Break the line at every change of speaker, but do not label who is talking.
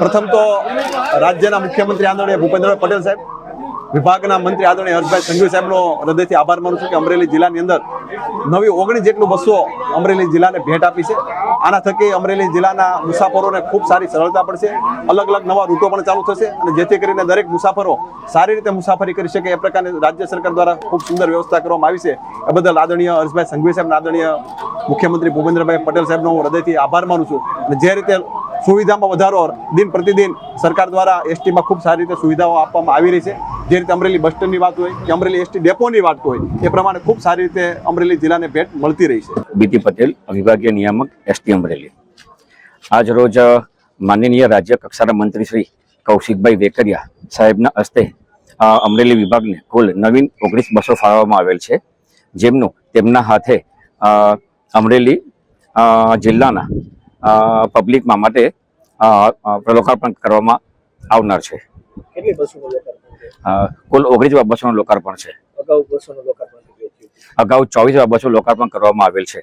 પ્રથમ તો રાજ્યના મુખ્યમંત્રી આદરણીય ભૂપેન્દ્રભાઈ પટેલ સાહેબ, વિભાગના મંત્રી આદરણીય હર્ષભાઈ સંઘવી સાહેબનો હૃદયથી આભાર માનું છું કે અમરેલી જિલ્લાની અંદર નવી ઓગણીસ જેટલું બસો અમરેલી જિલ્લાને ભેટ આપી છે. આના થકી અમરેલી જિલ્લાના મુસાફરોને ખૂબ સારી સરળતા પડશે. અલગ અલગ નવા રૂટો પણ ચાલુ થશે અને જેથી કરીને દરેક મુસાફરો સારી રીતે મુસાફરી કરી શકે. એ પ્રકારની રાજ્ય સરકાર દ્વારા ખૂબ સુંદર વ્યવસ્થા કરવામાં આવી છે. એ બદલ આદરણીય હર્ષભાઈ સંઘવી સાહેબ આદરણીય મુખ્યમંત્રી ભૂપેન્દ્રભાઈ પટેલ સાહેબનો હું હૃદયથી આભાર માનું છું. અને જે રીતે સુવિધામાં વધારો દિન પ્રતિદિન સરકાર દ્વારા એસટીમાં ખૂબ સારી રીતે સુવિધાઓ આપવામાં આવી રહી છે. જે રીતે અમરેલી બસ સ્ટેન્ડની વાત હોય કે અમરેલી એસટી ડેપોની વાત હોય, એ પ્રમાણે ખૂબ સારી રીતે અમરેલી જિલ્લાને ભેટ મળતી રહી છે.
બીટી પટેલ વિભાગીય નિયામક, એસટી અમરેલી. આજ રોજ માનનીય રાજ્ય કક્ષાના મંત્રી શ્રી કૌશિકભાઈ વેકરિયા સાહેબના હસ્તે અમરેલી વિભાગને કુલ નવીન ઓગણીસ બસો ફાળવવામાં આવેલ છે. જેમનું તેમના હાથે અમરેલી જિલ્લાના પબ્લિકમાં માટે લોકાર્પણ કરવામાં આવનાર છે. કુલ ઓગણીસ બસોનું લોકાર્પણ છે. અગાઉ ચોવીસ બસો લોકાર્પણ કરવામાં આવેલ છે.